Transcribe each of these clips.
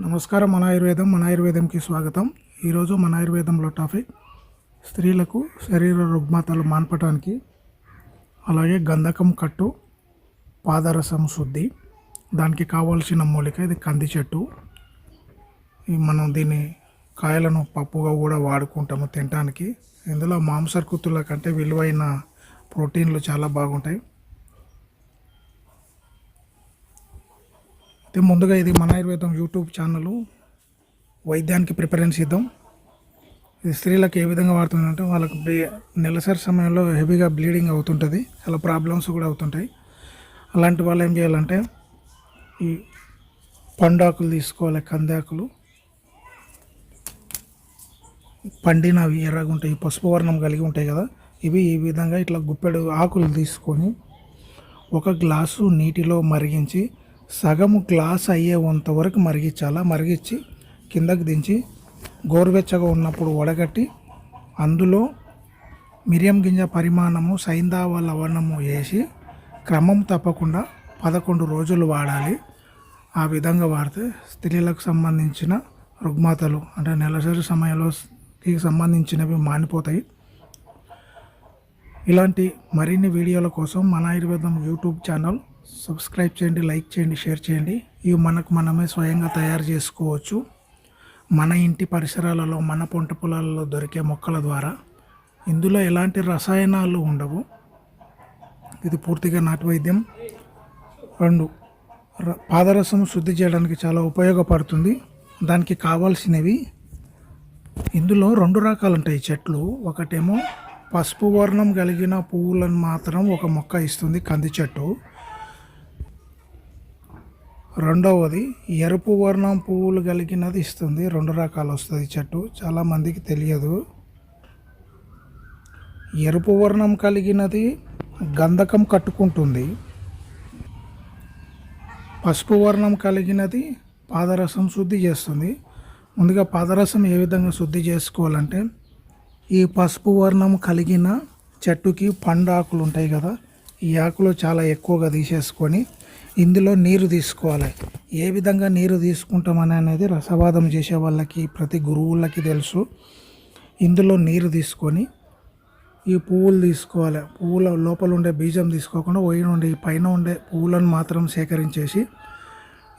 నమస్కారం మన ఆయుర్వేదం మన ఆయుర్వేదంకి స్వాగతం. ఈరోజు మన ఆయుర్వేదంలో టాపిక్ స్త్రీలకు శరీర రుగ్మతలు మాన్పటానికి అలాగే గంధకం కట్టు పాదరసం శుద్ధి దానికి కావాల్సిన మూలిక ఇది కంది చెట్టు. మనం దీన్ని కాయలను పప్పుగా కూడా వాడుకుంటాము తినటానికి. ఇందులో మాంసకృతుల కంటే విలువైన ప్రోటీన్లు చాలా బాగుంటాయి. అయితే ముందుగా ఇది మన ఆయుర్వేదం యూట్యూబ్ ఛానల్ వైద్యానికి ప్రిఫరెన్స్ ఇద్దాం. ఇది స్త్రీలకు ఏ విధంగా వాడుతుందంటే వాళ్ళకి నెలసరి సమయంలో హెవీగా బ్లీడింగ్ అవుతుంటుంది. చాలా ప్రాబ్లమ్స్ కూడా అవుతుంటాయి. అలాంటి వాళ్ళు ఏం చేయాలంటే ఈ పండాకులు తీసుకోవాలి కందాకులు. పండినవి ఎర్రగా ఉంటాయి పసుపు వర్ణం కలిగి ఉంటాయి కదా. ఇవి ఈ విధంగా ఇట్లా గుప్పెడు ఆకులు తీసుకొని ఒక గ్లాసు నీటిలో మరిగించి సగము గ్లాస్ అయ్యేంత వరకు మరిగించాలా? మరిగించి కిందకు దించి గోరువెచ్చగా ఉన్నప్పుడు వడగట్టి అందులో మిరియం గింజ పరిమాణము సైందావ లవణము వేసి క్రమం తప్పకుండా పదకొండు రోజులు వాడాలి. ఆ విధంగా వాడితే స్త్రీలకు సంబంధించిన రుగ్మతలు అంటే నెలసరి సమయంలోకి సంబంధించినవి మానిపోతాయి. ఇలాంటి మరిన్ని వీడియోల కోసం మన ఆయుర్వేదం యూట్యూబ్ ఛానల్ సబ్స్క్రైబ్ చేయండి లైక్ చేయండి షేర్ చేయండి. ఇవి మనకు మనమే స్వయంగా తయారు చేసుకోవచ్చు. మన ఇంటి పరిసరాలలో మన పంట పొలాలలో దొరికే మొక్కల ద్వారా. ఇందులో ఎలాంటి రసాయనాలు ఉండవు. ఇది పూర్తిగా నాటు వైద్యం. రెండు ర- పాదరసం శుద్ధి చేయడానికి చాలా ఉపయోగపడుతుంది. దానికి కావాల్సినవి ఇందులో రెండు రకాలు ఉంటాయి చెట్లు ఒకటేమో పసుపు వర్ణం కలిగిన పువ్వులను మాత్రం ఒక మొక్క ఇస్తుంది కంది చెట్టు. రెండవది ఎరుపు వర్ణం పువ్వులు కలిగినది ఇస్తుంది. రెండు రకాలు వస్తుంది చెట్టు. చాలామందికి తెలియదు. ఎరుపు వర్ణం కలిగినది గంధకం కట్టుకుంటుంది. పసుపు వర్ణం కలిగినది పాదరసం శుద్ధి చేస్తుంది. ముందుగా పాదరసం ఏ విధంగా శుద్ధి చేసుకోవాలంటే ఈ పసుపు వర్ణం కలిగిన చెట్టుకి పండు ఆకులు ఉంటాయి కదా ఈ ఆకులు చాలా ఎక్కువగా తీసేసుకొని ఇందులో నీరు తీసుకోవాలి. ఏ విధంగా నీరు తీసుకుంటామని అనేది రసవాదం చేసే వాళ్ళకి ప్రతి గురువులకి తెలుసు. ఇందులో నీరు తీసుకొని ఈ పువ్వులు తీసుకోవాలి. పువ్వుల లోపల ఉండే బీజం తీసుకోకుండా పోయిన ఉండే పైన ఉండే పువ్వులను మాత్రం సేకరించేసి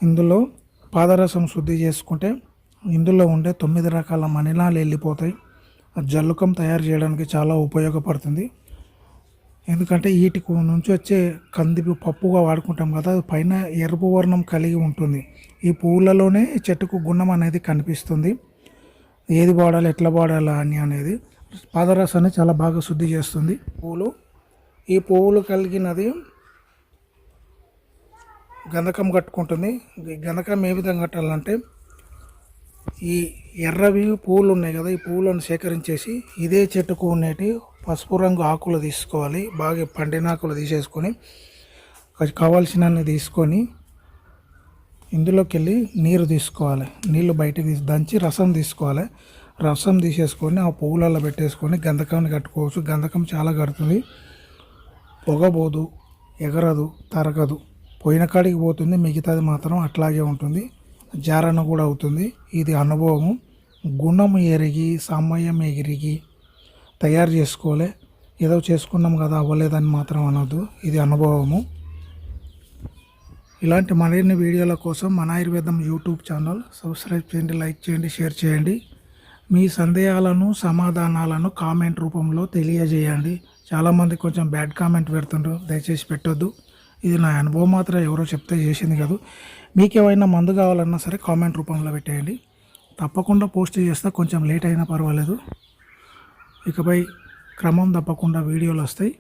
ఇందులో పాదరసం శుద్ధి చేసుకుంటే ఇందులో ఉండే తొమ్మిది రకాల మణిలాలు వెళ్ళిపోతాయి. ఆ జల్లుకం తయారు చేయడానికి చాలా ఉపయోగపడుతుంది. ఎందుకంటే వీటికి నుంచి వచ్చే కంది పప్పుగా వాడుకుంటాం కదా అది పైన ఎరుపు వర్ణం కలిగి ఉంటుంది. ఈ పువ్వులలోనే చెట్టుకు గుణం అనేది కనిపిస్తుంది. ఏది వాడాలి ఎట్లా వాడాలా అని అనేది పాదరసాన్ని చాలా బాగా శుద్ధి చేస్తుంది. పువ్వులు ఈ పువ్వులు కలిగినది గంధకం కట్టుకుంటుంది. గంధకం ఏ విధంగా కట్టాలంటే ఈ ఎర్రవి పువ్వులు ఉన్నాయి కదా ఈ పువ్వులను సేకరించేసి ఇదే చెట్టుకు ఉండేటి పసుపు రంగు ఆకులు తీసుకోవాలి. బాగా పండిన ఆకులు తీసేసుకొని కావాల్సినన్ని తీసుకొని ఇందులోకి వెళ్ళి నీరు తీసుకోవాలి. నీళ్ళు బయటకు తీసి దంచి రసం తీసుకోవాలి. రసం తీసేసుకొని ఆ పువ్వులలో పెట్టేసుకొని గంధకాన్ని కట్టుకోవచ్చు. గంధకం చాలా కడుతుంది. పొగబోదు ఎగరదు తరగదు. పోయిన కాడికి పోతుంది మిగతాది మాత్రం అట్లాగే ఉంటుంది. జారణ కూడా అవుతుంది. ఇది అనుభవము. గుణం ఎరిగి సమయం ఎగిరిగి తయారు చేసుకోలే. ఏదో చేసుకున్నాం కదా అవ్వలేదని మాత్రం అనొద్దు. ఇది అనుభవము. ఇలాంటి మరిన్ని వీడియోల కోసం మన ఆయుర్వేదం యూట్యూబ్ ఛానల్ సబ్స్క్రైబ్ చేయండి లైక్ చేయండి షేర్ చేయండి. మీ సందేహాలను సమాధానాలను కామెంట్ రూపంలో తెలియజేయండి. చాలామంది కొంచెం బ్యాడ్ కామెంట్ పెడుతుండ్రు దయచేసి పెట్టొద్దు. ఇది నా అనుభవం మాత్రం ఎవరో చెప్తే చేసింది కాదు. మీకు ఏమైనా మందు కావాలన్నా సరే కామెంట్ రూపంలో పెట్టేయండి. తప్పకుండా పోస్ట్ చేస్తే కొంచెం లేట్ అయినా పర్వాలేదు. ఇకపై క్రమం తప్పకుండా వీడియోలు వస్తాయి.